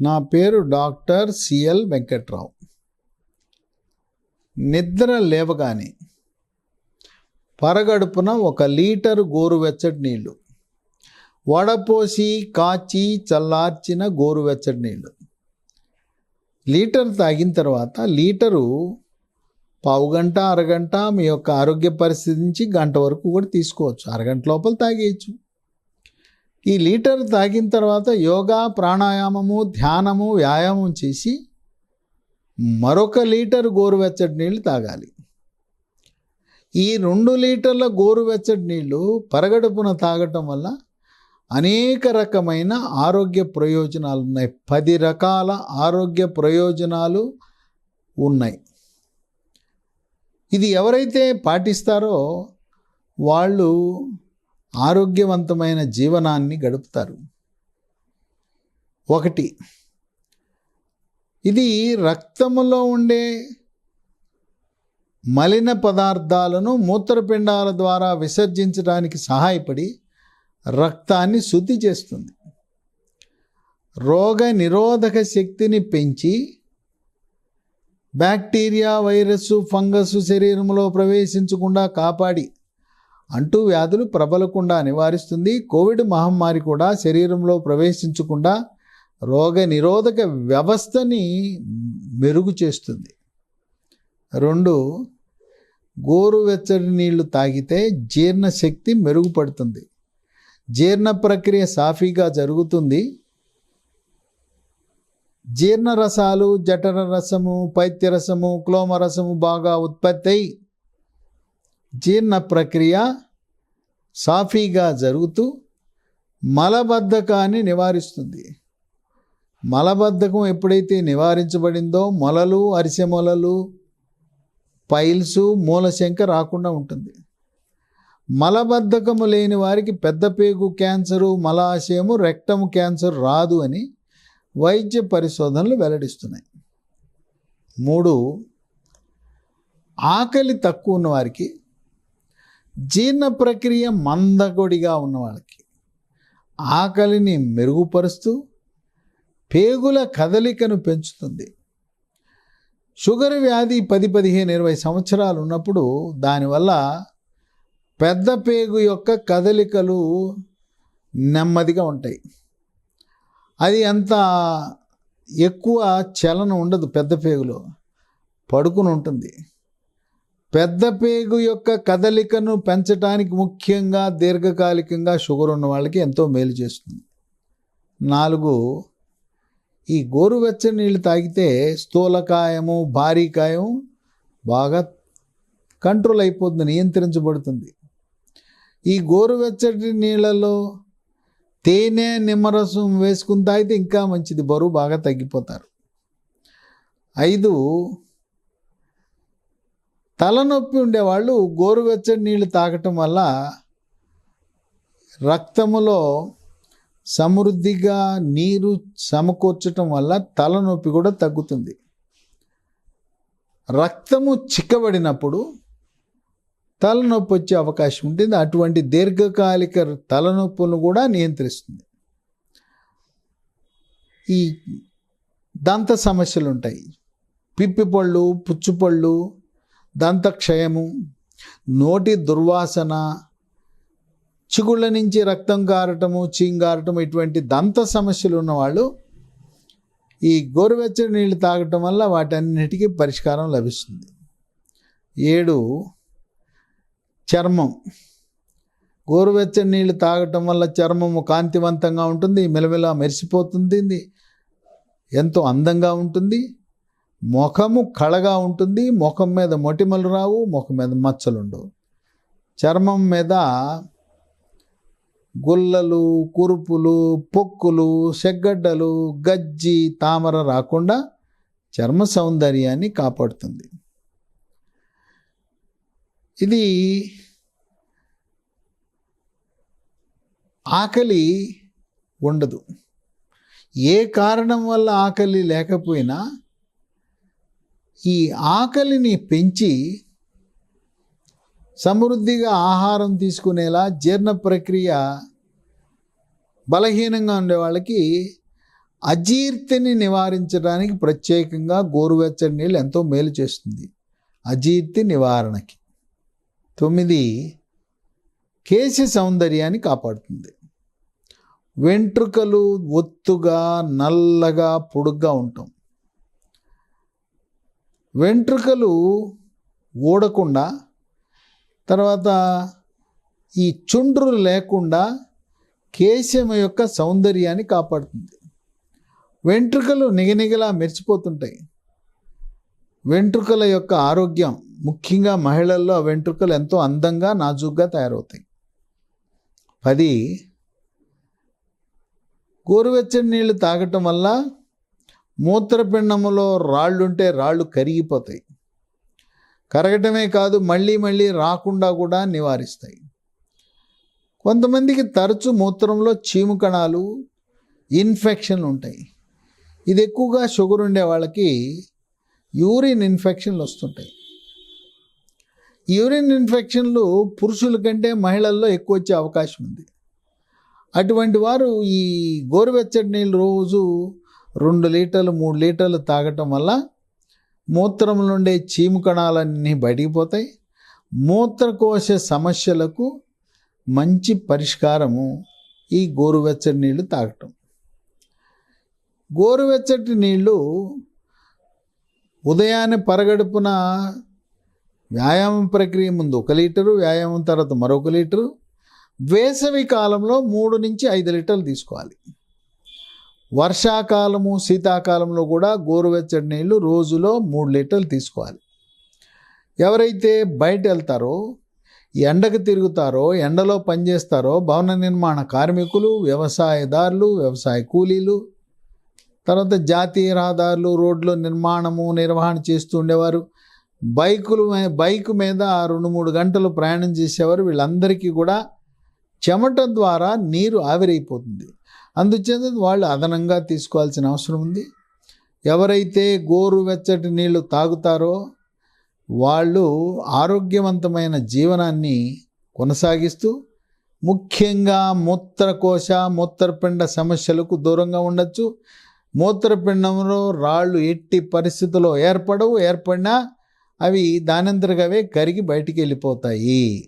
నా పేరు doctor CL Venkatrao. నిద్ర లేవగానే పరగడుపున ఒక లీటరు గోరువెచ్చటి నీళ్ళు వడపోసి కాచి చల్లార్చిన గోరువెచ్చటి నీళ్ళు లీటర్ తాగిన తర్వాత లీటరు పావు గంట అరగంట మీ యొక్క ఆరోగ్య పరిస్థితి నుంచి గంట వరకు కూడా తీసుకోవచ్చు. అరగంట లోపల తాగేయచ్చు. ఈ లీటర్ తాగిన తర్వాత యోగా ప్రాణాయామము ధ్యానము వ్యాయామం చేసి మరొక లీటర్ గోరువెచ్చటి నీళ్ళు తాగాలి. ఈ రెండు లీటర్ల గోరువెచ్చటి నీళ్ళు పరగడుపున తాగటం వల్ల అనేక రకమైన ఆరోగ్య ప్రయోజనాలు ఉన్నాయి. పది రకాల ఆరోగ్య ప్రయోజనాలు ఉన్నాయి. ఇది ఎవరైతే పాటిస్తారో వాళ్ళు ఆరోగ్యవంతమైన జీవనాన్ని గడుపుతారు. ఒకటి ఇది రక్తములో ఉండే మలిన పదార్థాలను మూత్రపిండాల ద్వారా విసర్జించడానికి సహాయపడి రక్తాన్ని శుద్ధి చేస్తుంది. రోగ నిరోధక శక్తిని పెంచి బ్యాక్టీరియా వైరస్ ఫంగస్ శరీరంలో ప్రవేశించకుండా కాపాడి అంటూ వ్యాధులు ప్రబలకుండా నివారిస్తుంది. కోవిడ్ మహమ్మారి కూడా శరీరంలో ప్రవేశించకుండా రోగ నిరోధక వ్యవస్థని మెరుగు చేస్తుంది. రెండు గోరువెచ్చని నీళ్ళు తాగితే జీర్ణశక్తి మెరుగుపడుతుంది. జీర్ణ ప్రక్రియ సాఫీగా జరుగుతుంది. జీర్ణరసాలు జఠర రసము పైత్యరసము క్లోమరసము బాగా ఉత్పత్తి అయి జీర్ణ ప్రక్రియ సాఫీగా జరుగుతూ మలబద్ధకాన్ని నివారిస్తుంది. మలబద్ధకం ఎప్పుడైతే నివారించబడిందో మొలలు అరిసె మొలలు పైల్స్ మూలశంక రాకుండా ఉంటుంది. మలబద్ధకము లేని వారికి పెద్ద పేగు క్యాన్సరు మలాశయము రెక్టము క్యాన్సర్ రాదు అని వైద్య పరిశోధనలు వెల్లడిస్తున్నాయి. మూడు ఆకలి తక్కువ ఉన్న వారికి జీర్ణ ప్రక్రియ మందకొడిగా ఉన్న వాళ్ళకి ఆకలిని మెరుగుపరుస్తూ పేగుల కదలికను పెంచుతుంది. షుగర్ వ్యాధి పది పదిహేను ఇరవై సంవత్సరాలు ఉన్నప్పుడు దానివల్ల పెద్ద పేగు యొక్క కదలికలు నెమ్మదిగా ఉంటాయి. అది అంత ఎక్కువ చలనం ఉండదు పెద్ద పేగులో. పడుకుని ఉంటుంది. పెద్ద పేగు యొక్క కదలికను పెంచడానికి ముఖ్యంగా దీర్ఘకాలికంగా షుగర్ ఉన్న వాళ్ళకి ఎంతో మేలు చేస్తుంది. నాలుగు ఈ గోరువెచ్చని నీళ్ళు తాగితే స్థూలకాయము భారీకాయం బాగా కంట్రోల్ అయిపోతుంది నియంత్రించబడుతుంది. ఈ గోరువెచ్చటి నీళ్ళలో తేనె నిమ్మరసం వేసుకుని తాగితే ఇంకా మంచిది బరువు బాగా తగ్గిపోతారు. ఐదు తలనొప్పి ఉండేవాళ్ళు గోరువెచ్చని నీళ్ళు తాగటం వల్ల రక్తములో సమృద్ధిగా నీరు సమకూర్చటం వల్ల తలనొప్పి కూడా తగ్గుతుంది. రక్తము చిక్కబడినప్పుడు తలనొప్పి వచ్చే అవకాశం ఉంటుంది. అటువంటి దీర్ఘకాలిక తలనొప్పులను కూడా నియంత్రిస్తుంది. ఈ దంత సమస్యలు ఉంటాయి. పిప్పిపళ్ళు పుచ్చుపళ్ళు దంతక్షయము నోటి దుర్వాసన చిగుళ్ళ నుంచి రక్తం కారటము చీంగారటం ఇటువంటి దంత సమస్యలు ఉన్నవాళ్ళు ఈ గోరువెచ్చని నీళ్ళు తాగటం వల్ల వాటన్నిటికీ పరిష్కారం లభిస్తుంది. ఏడు చర్మం. గోరువెచ్చని నీళ్ళు తాగటం వల్ల చర్మము కాంతివంతంగా ఉంటుంది మెలమెల మెరిసిపోతుంది ఎంతో అందంగా ఉంటుంది. ముఖము కళగా ఉంటుంది ముఖం మీద మొటిమలు రావు ముఖం మీద మచ్చలు ఉండవు చర్మం మీద గుల్లలు కురుపులు పొక్కులు సెగ్గడ్డలు గజ్జి తామర రాకుండా చర్మ సౌందర్యాన్ని కాపాడుతుంది. ఇది ఆకలి ఉండదు. ఏ కారణం వల్ల ఆకలి లేకపోయినా ఈ ఆకలిని పెంచి సమృద్ధిగా ఆహారం తీసుకునేలా జీర్ణ ప్రక్రియ బలహీనంగా ఉండే వాళ్ళకి అజీర్తిని నివారించడానికి ప్రత్యేకంగా గోరువెచ్చని నీళ్ళు ఎంతో మేలు చేస్తుంది. అజీర్తి నివారణకి. తొమ్మిది కేశ సౌందర్యాన్ని కాపాడుతుంది. వెంట్రుకలు ఒత్తుగా నల్లగా పొడుగ్గా ఉంటాం. వెంట్రుకలు ఊడకుండా తర్వాత ఈ చుండ్రు లేకుండా కేశం యొక్క సౌందర్యాన్ని కాపాడుతుంది. వెంట్రుకలు నిగనిగలా మెరిచిపోతుంటాయి. వెంట్రుకల యొక్క ఆరోగ్యం ముఖ్యంగా మహిళల్లో ఆ వెంట్రుకలు ఎంతో అందంగా నాజుగ్గా తయారవుతాయి. పది గోరువెచ్చని నీళ్ళు తాగటం వల్ల మూత్రపిండములో రాళ్ళుంటే రాళ్ళు కరిగిపోతాయి. కరగటమే కాదు మళ్ళీ మళ్ళీ రాకుండా కూడా నివారిస్తాయి. కొంతమందికి తరచు మూత్రంలో చీము కణాలు ఇన్ఫెక్షన్లు ఉంటాయి. ఇది ఎక్కువగా షుగర్ ఉండే వాళ్ళకి యూరిన్ ఇన్ఫెక్షన్లు వస్తుంటాయి. యూరిన్ ఇన్ఫెక్షన్లు పురుషుల కంటే మహిళల్లో ఎక్కువ వచ్చే అవకాశం ఉంది. అటువంటి వారు ఈ గోరువెచ్చటి నీళ్ళు రోజు రెండు లీటర్లు మూడు లీటర్లు తాగటం వల్ల మూత్రం నుండే చీము కణాలన్నీ బయటికి పోతాయి. మూత్రకోశ సమస్యలకు మంచి పరిష్కారము ఈ గోరువెచ్చటి నీళ్ళు తాగటం. గోరువెచ్చటి నీళ్ళు ఉదయాన్నే పరగడుపున వ్యాయామం ప్రక్రియ ముందు ఒక లీటరు వ్యాయామం తర్వాత మరొక లీటరు. వేసవి కాలంలో మూడు నుంచి ఐదు లీటర్లు తీసుకోవాలి. వర్షాకాలము శీతాకాలంలో కూడా గోరువెచ్చటి నీళ్ళు రోజులో మూడు లీటర్లు తీసుకోవాలి. ఎవరైతే బయట వెళ్తారో ఎండకు తిరుగుతారో ఎండలో పనిచేస్తారో భవన నిర్మాణ కార్మికులు వ్యవసాయదారులు వ్యవసాయ కూలీలు తర్వాత జాతీయ రహదారులు రోడ్లు నిర్మాణము నిర్వహణ చేస్తూ ఉండేవారు. బైకులు బైక్ మీద రెండు మూడు గంటలు ప్రయాణం చేసేవారు. వీళ్ళందరికీ కూడా చెమట ద్వారా నీరు ఆవిరైపోతుంది. అందుచేత వాళ్ళు అదనంగా తీసుకోవాల్సిన అవసరం ఉంది. ఎవరైతే గోరువెచ్చటి నీళ్ళు తాగుతారో వాళ్ళు ఆరోగ్యవంతమైన జీవనాన్ని కొనసాగిస్తూ ముఖ్యంగా మూత్రకోశ మూత్రపిండ సమస్యలకు దూరంగా ఉండొచ్చు. మూత్రపిండంలో రాళ్ళు ఎట్టి పరిస్థితుల్లో ఏర్పడవు ఏర్పడినా అవి దానంతరగవే కరిగి బయటికి వెళ్ళిపోతాయి.